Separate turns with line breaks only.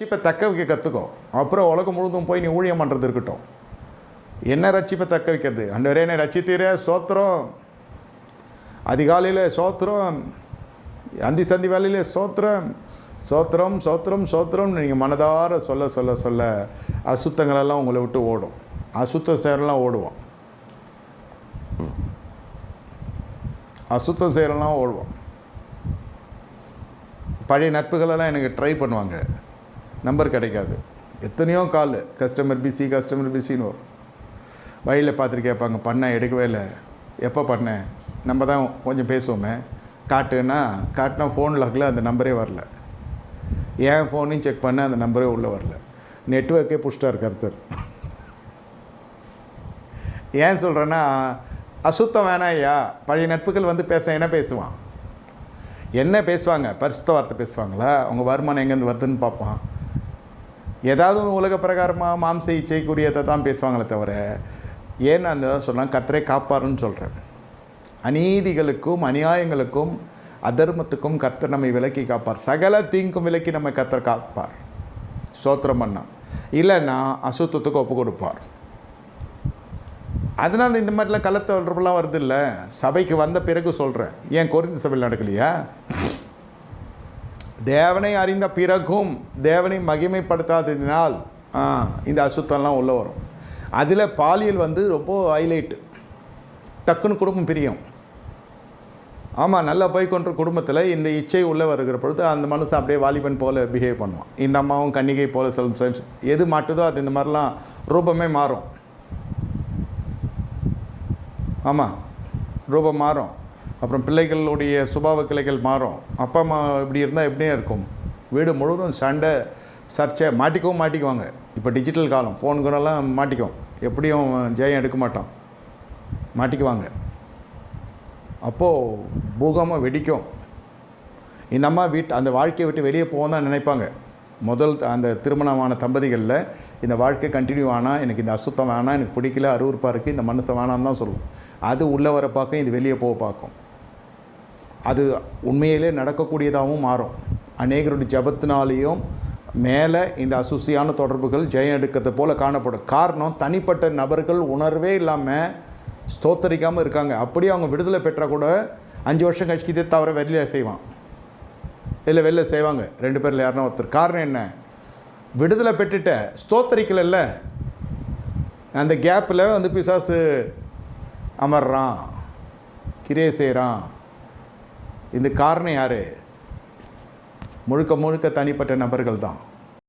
ரட்சிப்பை தக்க வைக்க கற்றுக்கோ அப்புறம் உலகம் முழுதும் போய் நீ ஊழியம் பண்ணுறது இருக்கட்டும். என்ன ரட்சிப்பை தக்க வைக்கிறது? அண்டவரே என்னை ரட்சித்தீர சோத்திரம். அதிகாலையில் சோத்திரம். அந்தி சந்தி வேலையில் சோத்திரம். சோத்திரம் சோத்திரம் சோத்திரம் நீங்கள் மனதார சொல்ல சொல்ல சொல்ல அசுத்தங்களெல்லாம் உங்களை விட்டு ஓடும். அசுத்தம் சேரெல்லாம் ஓடுவோம் அசுத்தம் சேரெல்லாம் ஓடுவோம் பழைய நட்புகளெல்லாம் எனக்கு ட்ரை பண்ணுவாங்க. நம்பர் கிடைக்காது. எத்தனையோ கால் கஸ்டமர் பிஸி கஸ்டமர் பிஸின்னு வரும். வழியில் பார்த்துட்டு கேட்பாங்க பண்ணேன் எடுக்கவே இல்லை. எப்போ பண்ணேன் நம்ம தான் கொஞ்சம் பேசுவோமே. காட்டுன்னா காட்டினா ஃபோன் லாக்கில் அந்த நம்பரே வரல. ஏன் ஃபோனையும் செக் பண்ண அந்த நம்பரே உள்ளே வரல. நெட்ஒர்க்கே புஷ்டார் கருத்தர். ஏன் சொல்கிறேன்னா அசுத்தம் வேணாம் ஐயா. பழைய நட்புகள் வந்து பேச என்ன பேசுவான்? என்ன பேசுவாங்க? பரிசுத்த வார்த்தை பேசுவாங்களா? உங்கள் வருமானம் எங்கேருந்து வருதுன்னு பார்ப்பான். ஏதாவது ஒரு உலக பிரகாரமாக மாம்ச இச்சைக்குரியதை தான் பேசுவாங்களே தவிர ஏன் நான் தான் சொல்லலாம் கத்தரை காப்பாருன்னு சொல்கிறேன் அநீதிகளுக்கும் அநியாயங்களுக்கும் அதர்மத்துக்கும் கத்தர் நம்மை விலக்கி காப்பார். சகல தீங்கும் விலக்கி நம்மை கத்தர் காப்பார். சோத்திரம் பண்ணா. இல்லைன்னா அசுத்தத்துக்கு ஒப்பு கொடுப்பார். அதனால் இந்த மாதிரிலாம் கள்ள வருது இல்லை? சபைக்கு வந்த பிறகு சொல்கிறேன் ஏன் குறைந்த சபையில் நடக்கலையா? தேவனை அறிந்த பிறகும் தேவனை மகிமைப்படுத்தாததினால் ஆ, இந்த அசுத்தம்லாம் உள்ளே வரும். அதில் பாலியல் வந்து ரொம்ப ஹைலைட்டு டக்குன்னு குடும்பம் பிரியும். ஆமாம் நல்லா போய் கொண்ட குடும்பத்தில் இந்த இச்சை உள்ளே வருகிற பொழுது அந்த மனுஷன் அப்படியே வாலிபன் போல் பிஹேவ் பண்ணுவான். இந்த அம்மாவும் கன்னிகை போல் செல்ஃப் எது மாட்டுதோ அது இந்த மாதிரிலாம் ரூபமே மாறும். ஆமாம் ரூபம் மாறும். அப்புறம் பிள்ளைகளுடைய சுபாவ கிளைகள் மாறும். அப்பா அம்மா இப்படி இருந்தால் எப்படியும் இருக்கும்? வீடு முழுவதும் சண்டை சர்ச்சை மாட்டிக்கவும் மாட்டிக்குவாங்க. இப்போ டிஜிட்டல் காலம் ஃபோன் கூடலாம் மாட்டிக்கும். எப்படியும் ஜெயம் எடுக்க மாட்டோம் மாட்டிக்குவாங்க. அப்போது பூகமாக வெடிக்கும். இந்த அம்மா வீட்டு அந்த வாழ்க்கையை விட்டு வெளியே போக தான் நினைப்பாங்க. முதல் அந்த திருமணமான தம்பதிகளில் இந்த வாழ்க்கை கண்டினியூ ஆனால் எனக்கு இந்த அசுத்தம் வேணாம் எனக்கு பிடிக்கல அருவருப்பாக இருக்குது இந்த மனசை வேணான்னு தான் சொல்லுவோம். அது உள்ளே வர பார்க்கும் இது வெளியே போக பார்க்கும். அது உண்மையிலே நடக்கக்கூடியதாகவும் மாறும். அநேகருடைய ஜபத்தினாலேயும் மேலே இந்த அசுசியான தொடர்புகள் ஜெயம் எடுக்கிறது போல் காணப்படும். காரணம் தனிப்பட்ட நபர்கள் உணர்வே இல்லாமல் ஸ்தோத்தரிக்காமல் இருக்காங்க. அப்படியே அவங்க விடுதலை பெற்றால் கூட அஞ்சு வருஷம் கழிச்சு இதே தவிர வெளியில செய்வான். இல்லை வெளில செய்வாங்க. ரெண்டு பேரில் யாருன்னா ஒருத்தர். காரணம் என்ன? விடுதலை பெற்றுட்ட ஸ்தோத்தரிக்கலைல்ல. அந்த கேப்பில் வந்து பிசாசு அமர்றான். கிரியை செய்கிறான் இந்த காரணம் யார்? முழுக்க முழுக்க தனிப்பட்ட நபர்கள் தான்